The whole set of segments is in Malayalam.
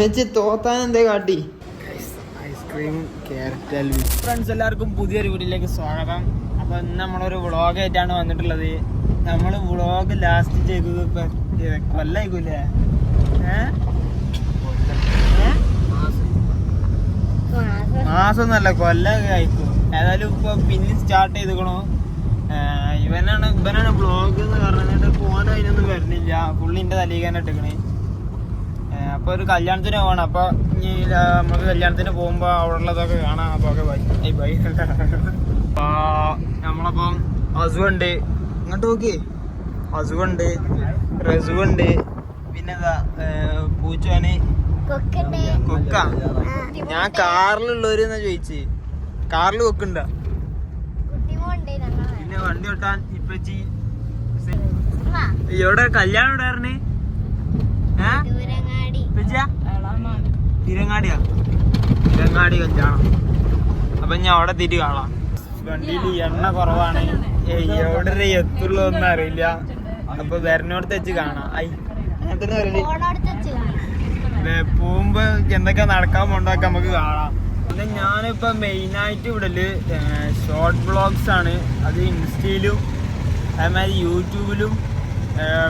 മെച്ചി തോത്താൻ എന്തേ കാട്ടി ഐസ്ക്രീം ക്യാരറ്റ് അൽവി ഫ്രണ്ട്സ് എല്ലാവർക്കും പുതിയൊരു വീഡിയോയിലേക്ക് സ്വാഗതം. അപ്പൊ ഇന്ന് നമ്മളൊരു വ്ളോഗ് ആയിട്ടാണ് വന്നിട്ടുള്ളത്. നമ്മൾ വ്ളോഗ് ലാസ്റ്റ് ചെയ്തത് ഇപ്പൊ കൊല്ലായിക്കൂലേ മാസം നല്ല കൊല്ലൊക്കെ അയക്കും ഏതായാലും ഇപ്പൊ പിന്നെ സ്റ്റാർട്ട് ചെയ്തേക്കണു. ഇവനാണ് ഇവനാണ് ബ്ലോഗ് എന്ന് പറഞ്ഞിട്ട് പോകാൻ അതിനൊന്നും വരുന്നില്ല. പുള്ളിന്റെ തലീകാൻ ഇട്ടിക്കണേ. അപ്പൊ ഒരു കല്യാണത്തിന് പോകണം അപ്പോൾ ഇനി നമുക്ക് കല്യാണത്തിന് പോകുമ്പോൾ അവിടെ ഉള്ളതൊക്കെ കാണാം. അപ്പോൾ ഒക്കെ ബൈ ഐ ബൈ നമ്മളപ്പം അസുഖുണ്ട് ഇങ്ങോട്ട് നോക്കി അസുഖുണ്ട് റസുണ്ട് പിന്നെ പൂച്ചോന്. കൊക്ക. ഞാൻ കാറിലുള്ളവര് എന്നാ ചോദിച്ച്? കാറിൽ കൊക്കുണ്ട? പിന്നെ വണ്ടി വിട്ടാൻ ഇപ്പച്ചി. എവിടെ? കല്യാണം എവിടെ ആയിരുന്നേ ഏ? ഇപ്പച്ചിയാ തിരങ്ങാടിയാ? തിരങ്ങാടി അപ്പൊ ഞാൻ അവിടെ തിരി കാണാം. വണ്ടിയിൽ എണ്ണ കുറവാണ്. എവിടെ എത്തുള്ളൂ ഒന്നും അറിയില്ല. അപ്പൊ വരണോടത്ത് വെച്ച് കാണാം. ഐ പോകുമ്പോ എന്തൊക്കെ നടക്കാൻ പോണ്ടൊക്കെ നമുക്ക് കാണാം. പിന്നെ ഞാനിപ്പോ മെയിൻ ആയിട്ട് ഇവിടെ ഷോർട്ട് ബ്ലോഗ്സ് ആണ്. അത് ഇൻസ്റ്റയിലും അതേമാതിരി യൂട്യൂബിലും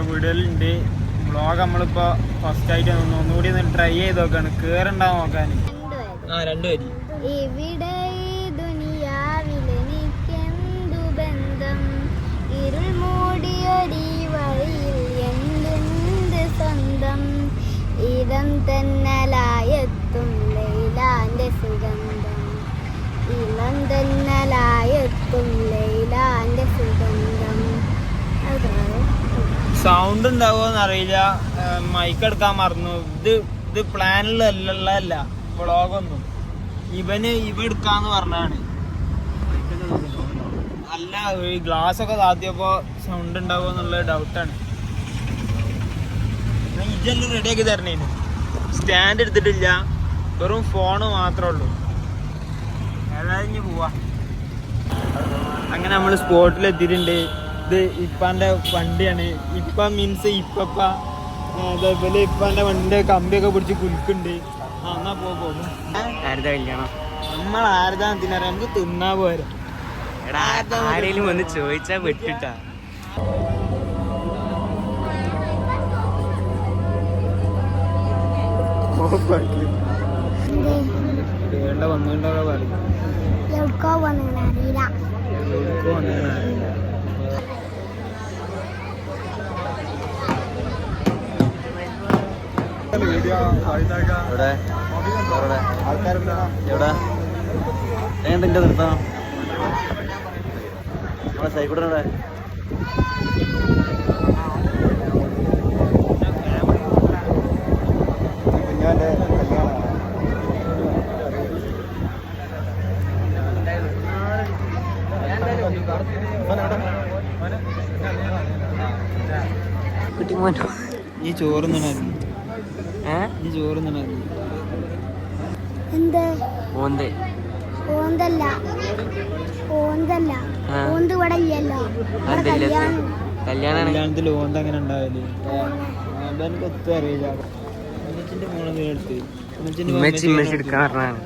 വിടലുണ്ട്. ബ്ലോഗ് നമ്മളിപ്പോ ഫസ്റ്റ് ആയിട്ട് ഒന്ന് ഒന്നുകൂടി ഒന്ന് ട്രൈ ചെയ്ത് നോക്കാണ്. കേറണ്ടാ നോക്കാൻ. ആ രണ്ടു വരി. ഇവിടെ ദുനിയാവിലെ ബന്ധം? ഇരുൾ മൂടിയൊരീ വഴിയിൽ എന്തെന്ത് സ്വന്തം? ഇതം തെന്നലായെത്തും ലൈലാന്റെ സുഗന്ധം. ഇളം തന്നലായത്തും ലൈലാന്റെ സുഗന്ധം. സൗണ്ട് ഉണ്ടാവുമോന്ന് അറിയില്ല മൈക്ക് എടുക്കാൻ മറന്നു. ഇത് ഇത് പ്ലാനിലല്ല വ്ളോഗൊന്നും ഇവന് ഇവ എടുക്കാന്ന് പറഞ്ഞാണ് അല്ല ഈ ഗ്ലാസ് ഒക്കെ താത്തിയപ്പോ സൗണ്ട് ഉണ്ടാവുമോ എന്നുള്ള ഡൗട്ടാണ് ഇതെല്ലാം റെഡിയാക്കി തരണേന്. സ്റ്റാൻഡ് എടുത്തിട്ടില്ല. വെറും ഫോണ് മാത്രമേ ഉള്ളൂ. ഏതായാലും പോവാ. അങ്ങനെ നമ്മൾ സ്പോട്ടിൽ എത്തിയിട്ടുണ്ട് ഇത് ഇപ്പാന്റെ വണ്ടിയാണ്. ഇപ്പ മീൻസ് ഇപ്പപ്പ അതേപോലെ ഇപ്പാന്റെ വണ്ടിന്റെ കമ്പിയൊക്കെ പിടിച്ച് കുലുക്കുണ്ട് ആ എന്നാ പോ പോകും ആരുടെ കല്യാണം? നമ്മൾ ആരതാ തിന്നറിയാം നമുക്ക് തിന്നാ പോരാ. ആരെങ്കിലും വന്ന് ചോദിച്ചാ വിട്ടിട്ടാ വേണ്ട വന്നുകൊണ്ടൊക്കെ പറയും എവിടെക്കോ വന്നു അറിയില്ല. എവിടേക്കോ വന്നേക്കണ? എവിടെ? എവിടെ? എങ്ങനെ നിർത്താം നമ്മളെ സൈക്കൂടെ എവിടെ? കുട്ടിമോനോ? ഈ ചോറ് ഓന്തേ. ഓന്തല്ല. ഓന്തല്ല. ഓന്ത് ഇവിടെ ഇല്ലല്ലോ. കല്യാണത്തിൽ ഓന്ത് അങ്ങനെ ഉണ്ടാവൽ. എനിക്ക് ഒത്തും അറിയില്ല. ഉമ്മച്ചിന്റെ മോളെ നീ എടുത്ത്. ഉമ്മച്ചിന്റെ ഇമ്മച്ചി ഇമ്മച്ചി എടുക്കാൻ പറഞ്ഞാണ്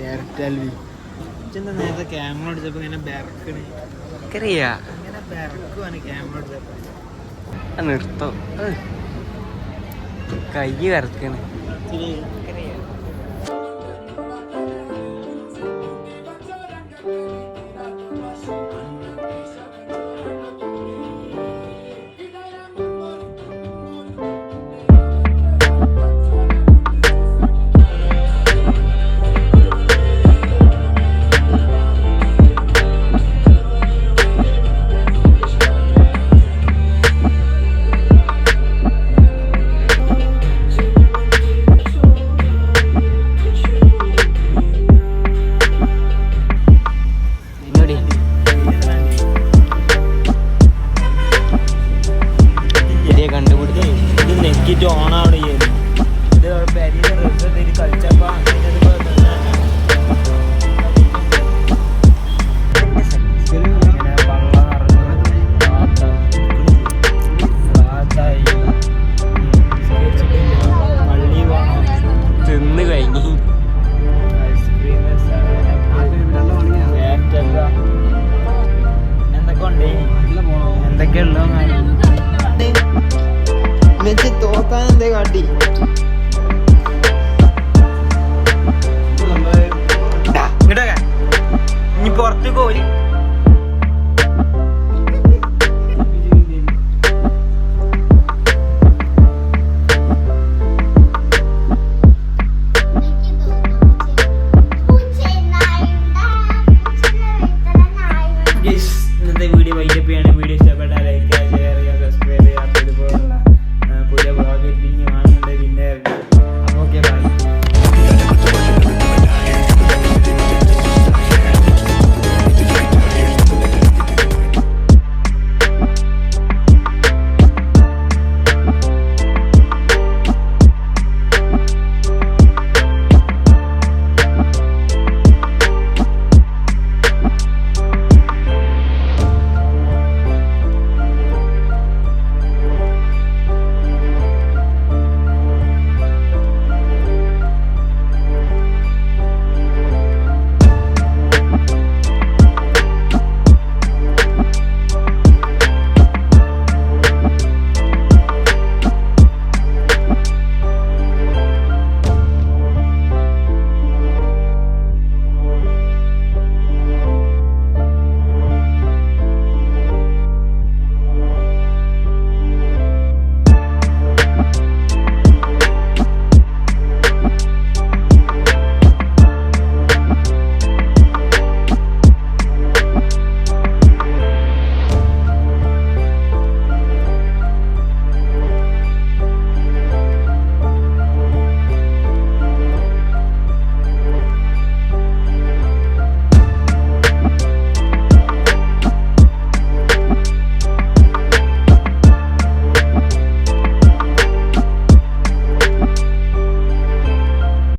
ക്യാരറ്റ് അൽവി നേരത്തെ ക്യാമറ അടിച്ചപ്പോ ഇങ്ങനെ ബെറക്കണ് അറിയാ ഇങ്ങനെ ബെറക്കുവാണ് ക്യാമറ നിർത്തോ. കൈ വരക്കണ് ഇച്ചിരി